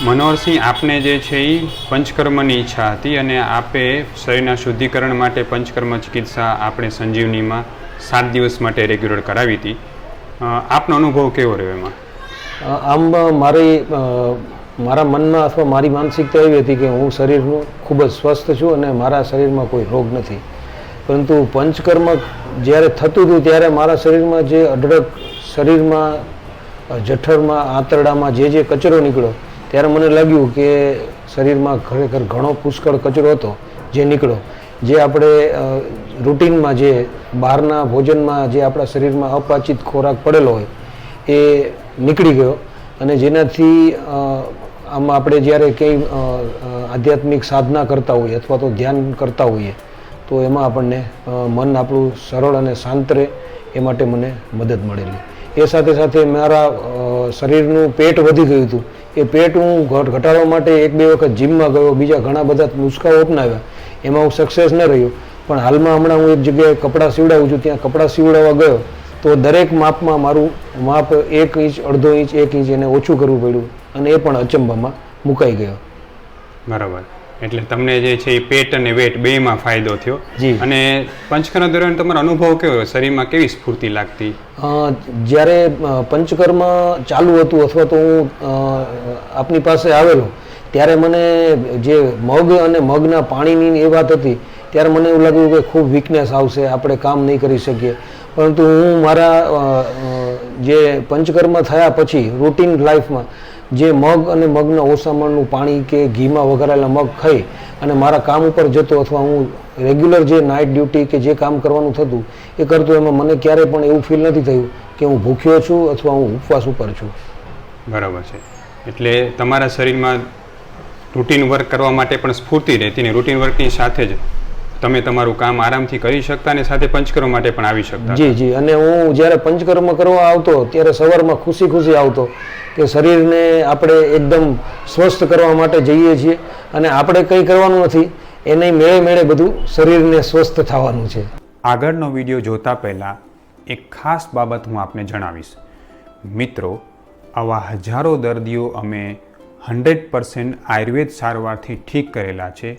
મનોહરસિંહ, આપને જે છે એ પંચકર્મની ઈચ્છા હતી અને આપે શરીરના શુદ્ધિકરણ માટે પંચકર્મ ચિકિત્સા આપણે સંજીવનીમાં સાત દિવસ માટે રેગ્યુલર કરાવી હતી. આપનો અનુભવ કેવો રહ્યો એમાં? આમ મારી મારા મનમાં અથવા મારી માનસિકતા એવી હતી કે હું શરીરનું ખૂબ જ સ્વસ્થ છું અને મારા શરીરમાં કોઈ રોગ નથી. પરંતુ પંચકર્મ જ્યારે થતું હતું ત્યારે મારા શરીરમાં જે અઢળક શરીરમાં જઠરમાં, આંતરડામાં જે જે કચરો નીકળ્યો ત્યારે મને લાગ્યું કે શરીરમાં ખરેખર ઘણો પુષ્કળ કચરો હતો જે નીકળ્યો. જે આપણે રૂટિનમાં જે બહારના ભોજનમાં જે આપણા શરીરમાં અપાચિત ખોરાક પડેલો હોય, એ નીકળી ગયો. અને જેનાથી આમાં આપણે જ્યારે કંઈ આધ્યાત્મિક સાધના કરતા હોઈએ અથવા તો ધ્યાન કરતા હોઈએ, તો એમાં આપણને મન આપણું સરળ અને શાંત રહે, એ માટે મને મદદ મળેલી. એ સાથે સાથે મારા શરીરનું પેટ વધી ગયું હતું. એ પેટ હું ઘટ- ઘટાડવા માટે એક બે વખત જીમમાં ગયો, બીજા ઘણા બધા નુસ્ખાઓ અપનાવ્યા. એમાં હું સક્સેસ ન રહ્યો. પણ હાલમાં હમણાં હું એક જગ્યાએ કપડાં સીવડાવું છું, ત્યાં કપડાં સીવડાવવા ગયો, તો દરેક માપમાં મારું માપ એક ઇંચ, અડધો ઇંચ, એક ઇંચ એને ઓછું કરવું પડ્યું અને એ પણ અચંબામાં મુકાઈ ગયો. બરાબર. એટલે તમને જે છે એ પેટ અને વેટ બેમાં ફાયદો થયો. અને પંચકર્મ દરમિયાન તમારો અનુભવ કેવો? શરીરમાં કેવી સ્ફૂર્તિ લાગતી? જ્યારે પંચકર્મ ચાલુ હતું અથવા તો હું આપની પાસે આવેલો ત્યારે મને જે મગ અને મગના પાણીની એ વાત હતી ત્યારે મને એવું લાગ્યું કે ખૂબ વીકનેસ આવશે આપણે કામ નહીં કરી શકીએ. પરંતુ હું મારા જે પંચકર્મ થયા પછી રૂટીન લાઈફમાં જે મગ અને મગના ઓસામણનું પાણી કે ઘીમાં વઘારેલા મગ ખાઈ અને મારા કામ ઉપર જતો અથવા હું રેગ્યુલર જે નાઇટ ડ્યુટી કે જે કામ કરવાનું થતું, એ કરતો એમાં મને ક્યારેય પણ એવું ફીલ નથી થયું કે હું ભૂખ્યો છું અથવા હું ઉપવાસ ઉપર છું. બરાબર છે. એટલે તમારા શરીરમાં રૂટીન વર્ક કરવા માટે પણ સ્ફૂર્તિ રહેતી ને રૂટીન વર્કની સાથે જ તમે તમારું કામ આરામથી કરી શકતા અને સાથે પંચકર્મ માટે પણ આવી શકતા જી જી. અને હું જ્યારે પંચકર્મ કરવા આવતો ત્યારે સવારમાં ખુશી ખુશી આવતો કે શરીરને આપણે એકદમ સ્વસ્થ કરવા માટે જઈએ છીએ અને આપણે કંઈ કરવાનું નથી એને મેળે મેળે બધું શરીરને સ્વસ્થ થવાનું છે. આગળનો વીડિયો જોતા પહેલાં એક ખાસ બાબત હું આપને જણાવીશ. મિત્રો આવા હજારો દર્દીઓ અમે હંડ્રેડ પર્સન્ટ આયુર્વેદ સારવારથી ઠીક કરેલા છે.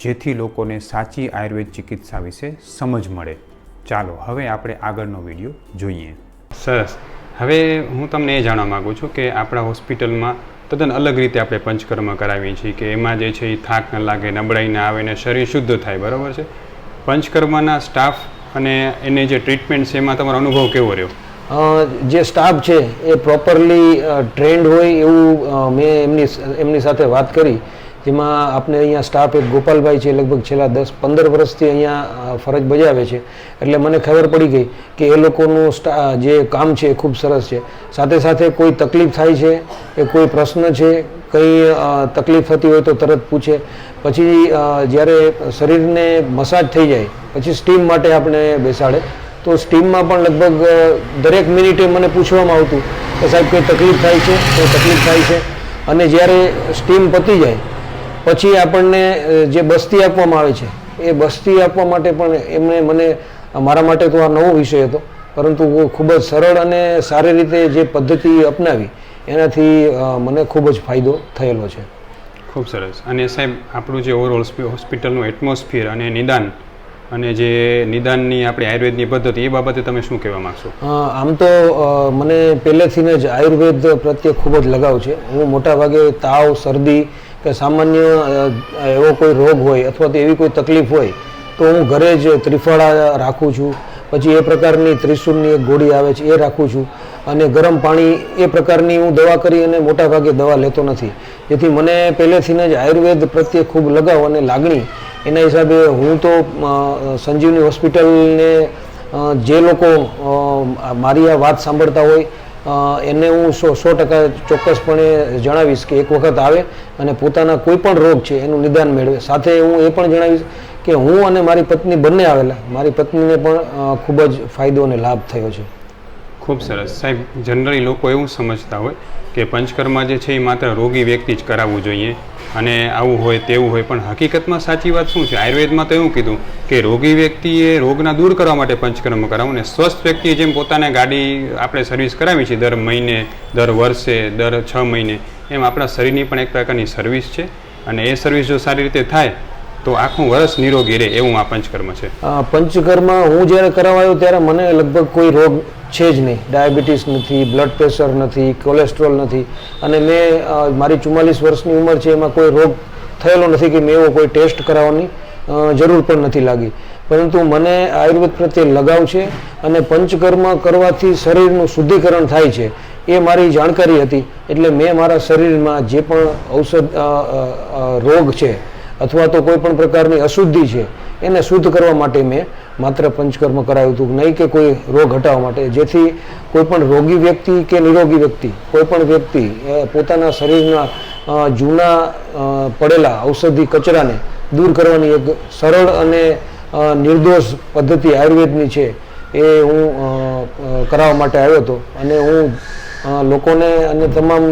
જેથી લોકોને સાચી આયુર્વેદ ચિકિત્સા વિશે સમજ મળે. ચાલો હવે આપણે આગળનો વીડિયો જોઈએ. સરસ. હવે હું તમને એ જાણવા માગું છું કે આપણા હોસ્પિટલમાં તદ્દન અલગ રીતે આપણે પંચકર્મ કરાવીએ છીએ કે એમાં જે છે એ થાક ન લાગે નબળાઈ ના આવે ને શરીર શુદ્ધ થાય બરાબર છે? પંચકર્મના સ્ટાફ અને એની જે ટ્રીટમેન્ટ છે એમાં તમારો અનુભવ કેવો રહ્યો? જે સ્ટાફ છે એ પ્રોપરલી ટ્રેન્ડ હોય એવું મેં એમની એમની સાથે વાત કરી. જેમાં આપણે અહીંયા સ્ટાફ એક ગોપાલભાઈ છે, લગભગ છેલ્લા દસ પંદર વર્ષથી અહીંયા ફરજ બજાવે છે. એટલે મને ખબર પડી ગઈ કે એ લોકોનું સ્ટા જે કામ છે એ ખૂબ સરસ છે. સાથે સાથે કોઈ તકલીફ થાય છે, કે કોઈ પ્રશ્ન છે, કંઈ તકલીફ થતી હોય તો તરત પૂછે. પછી જ્યારે શરીરને મસાજ થઈ જાય, પછી સ્ટીમ માટે આપણે બેસાડે. તો સ્ટીમમાં પણ લગભગ દરેક મિનિટે મને પૂછવામાં આવતું કે સાહેબ કોઈ તકલીફ થાય છે? કોઈ તકલીફ થાય છે? અને જ્યારે સ્ટીમ પતી જાય પછી આપણને જે બસ્તી આપવામાં આવે છે એ બસ્તી આપવા માટે પણ એમણે મને મારા માટે તો આ નવો વિષય હતો પરંતુ ખૂબ જ સરળ અને સારી રીતે જે પદ્ધતિ અપનાવી એનાથી મને ખૂબ જ ફાયદો થયેલો છે. ખૂબ સરસ. અને સાહેબ આપણું જે ઓવરઓલ હોસ્પિટલનું એટમોસ્ફિયર અને નિદાન અને જે નિદાનની આપણી આયુર્વેદની પદ્ધતિ એ બાબતે તમે શું કહેવા માગશો? આમ તો મને પહેલેથી જ આયુર્વેદ પ્રત્યે ખૂબ જ લગાવ છે. હું મોટાભાગે તાવ શરદી કે સામાન્ય એવો કોઈ રોગ હોય અથવા તો એવી કોઈ તકલીફ હોય, તો હું ઘરે જ ત્રિફળા રાખું છું. પછી એ પ્રકારની ત્રિશુલની એક ગોળી આવે છે, એ રાખું છું. અને ગરમ પાણી એ પ્રકારની હું દવા કરી અને મોટાભાગે દવા લેતો નથી. જેથી મને પહેલેથી જ આયુર્વેદ પ્રત્યે ખૂબ લગાવ અને લાગણી. એના હિસાબે હું તો સંજીવની હોસ્પિટલને જે લોકો મારી આ વાત સાંભળતા હોય એને હું સો સો ટકા ચોક્કસપણે જણાવીશ કે એક વખત આવે અને પોતાના કોઈ પણ રોગ છે, એનું નિદાન મેળવે. સાથે હું એ પણ જણાવીશ કે હું અને મારી પત્ની બંને આવેલા. મારી પત્નીને પણ ખૂબ જ ફાયદો અને લાભ થયો છે. ખૂબ સરસ. સાહેબ, જનરલી લોકો એવું સમજતા હોય કે પંચકર્મ જે છે એ માત્ર રોગી વ્યક્તિ જ કરાવવું જોઈએ અને આવું હોય તેવું હોય. પણ હકીકતમાં સાચી વાત શું છે? આયુર્વેદમાં તો એવું કીધું કે રોગી વ્યક્તિએ રોગના દૂર કરવા માટે પંચકર્મ કરાવવું ને સ્વસ્થ વ્યક્તિએ જેમ પોતાને ગાડી આપણે સર્વિસ કરાવી છે દર મહિને, દર વર્ષે, દર છ મહિને, એમ આપણા શરીરની પણ એક પ્રકારની સર્વિસ છે. અને એ સર્વિસ જો સારી રીતે થાય તો આખું વર્ષ નિરોગી રહે એવું આ પંચકર્મ છે? પંચકર્મ હું જ્યારે કરાવાયો ત્યારે મને લગભગ કોઈ રોગ છે જ નહીં. ડાયાબિટીસ નથી, બ્લડ પ્રેશર નથી, કોલેસ્ટ્રોલ નથી. અને મેં મારી ચુમ્માલીસ વર્ષની ઉંમર છે એમાં કોઈ રોગ થયેલો નથી કે મેં એવો કોઈ ટેસ્ટ કરાવવાની જરૂર પણ નથી લાગી. પરંતુ મને આયુર્વેદ પ્રત્યે લગાવ છે અને પંચકર્મ કરવાથી શરીરનું શુદ્ધિકરણ થાય છે. એ મારી જાણકારી હતી. એટલે મેં મારા શરીરમાં જે પણ ઔષધ રોગ છે અથવા તો કોઈ પણ પ્રકારની અશુદ્ધિ છે, એને શુદ્ધ કરવા માટે મેં માત્ર પંચકર્મ કરાવ્યું હતું. નહીં કે કોઈ રોગ હટાવવા માટે. જેથી કોઈ પણ રોગી વ્યક્તિ કે નિરોગી વ્યક્તિ, કોઈ પણ વ્યક્તિ પોતાના શરીરના જૂના પડેલા ઔષધિ કચરાને દૂર કરવાની એક સરળ અને નિર્દોષ પદ્ધતિ આયુર્વેદની છે, એ હું કરાવવા માટે આવ્યો હતો. અને હું લોકોને અને તમામ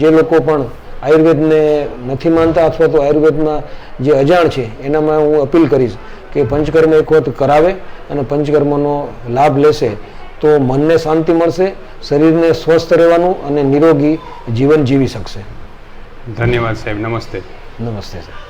જે લોકો પણ આયુર્વેદને નથી માનતા અથવા તો આયુર્વેદમાં જે અજાણ છે એનામાં હું અપીલ કરીશ કે પંચકર્મ એક વખત કરાવે અને પંચકર્મનો લાભ લેશે તો મનને શાંતિ મળશે શરીરને સ્વસ્થ રહેવાનું અને નિરોગી જીવન જીવી શકશે. ધન્યવાદ સાહેબ નમસ્તે. નમસ્તે સર